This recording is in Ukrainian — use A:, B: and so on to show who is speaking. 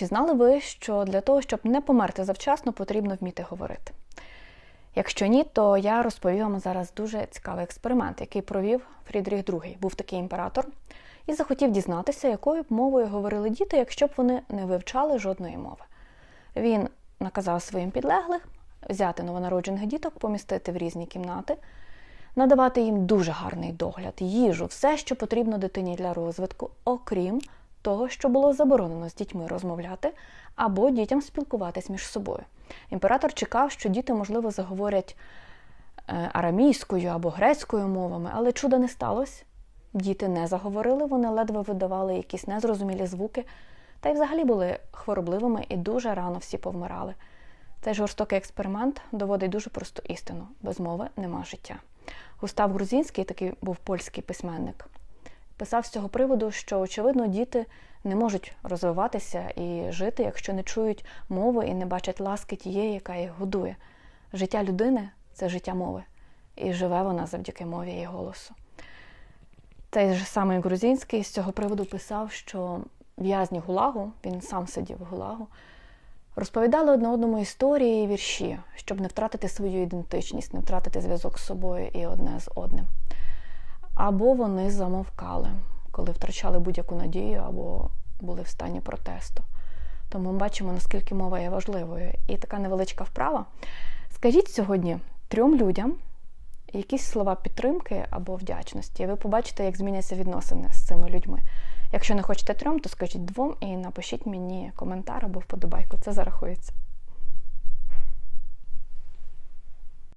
A: Чи знали ви, що для того, щоб не померти завчасно, потрібно вміти говорити? Якщо ні, то я розповім вам зараз дуже цікавий експеримент, який провів Фрідріх II. Був такий імператор і захотів дізнатися, якою б мовою говорили діти, якщо б вони не вивчали жодної мови. Він наказав своїм підлеглих взяти новонароджених діток, помістити в різні кімнати, надавати їм дуже гарний догляд, їжу, все, що потрібно дитині для розвитку, окрім того, що було заборонено з дітьми розмовляти або дітям спілкуватись між собою. Імператор чекав, що діти, можливо, заговорять е, арамійською або грецькою мовами, але чуда не сталося. Діти не заговорили, вони ледве видавали якісь незрозумілі звуки, та й взагалі були хворобливими і дуже рано всі повмирали. Цей жорстокий експеримент доводить дуже просту істину: без мови нема життя. Густав Грузинський, такий був польський письменник, писав з цього приводу, що очевидно діти не можуть розвиватися і жити, якщо не чують мови і не бачать ласки тієї, яка їх годує. Життя людини це життя мови, і живе вона завдяки мові і голосу. Цей же самий Грузинський з цього приводу писав, що в'язні Гулагу, він сам сидів в Гулагу, розповідали одне одному історії і вірші, щоб не втратити свою ідентичність, не втратити зв'язок з собою і одне з одним. Або вони замовкали, коли втрачали будь-яку надію, або були в стані протесту. Тому ми бачимо, наскільки мова є важливою. І така невеличка вправа. Скажіть сьогодні трьом людям якісь слова підтримки або вдячності, і ви побачите, як зміняться відносини з цими людьми. Якщо не хочете трьом, то скажіть двом і напишіть мені коментар або вподобайку. Це зарахується.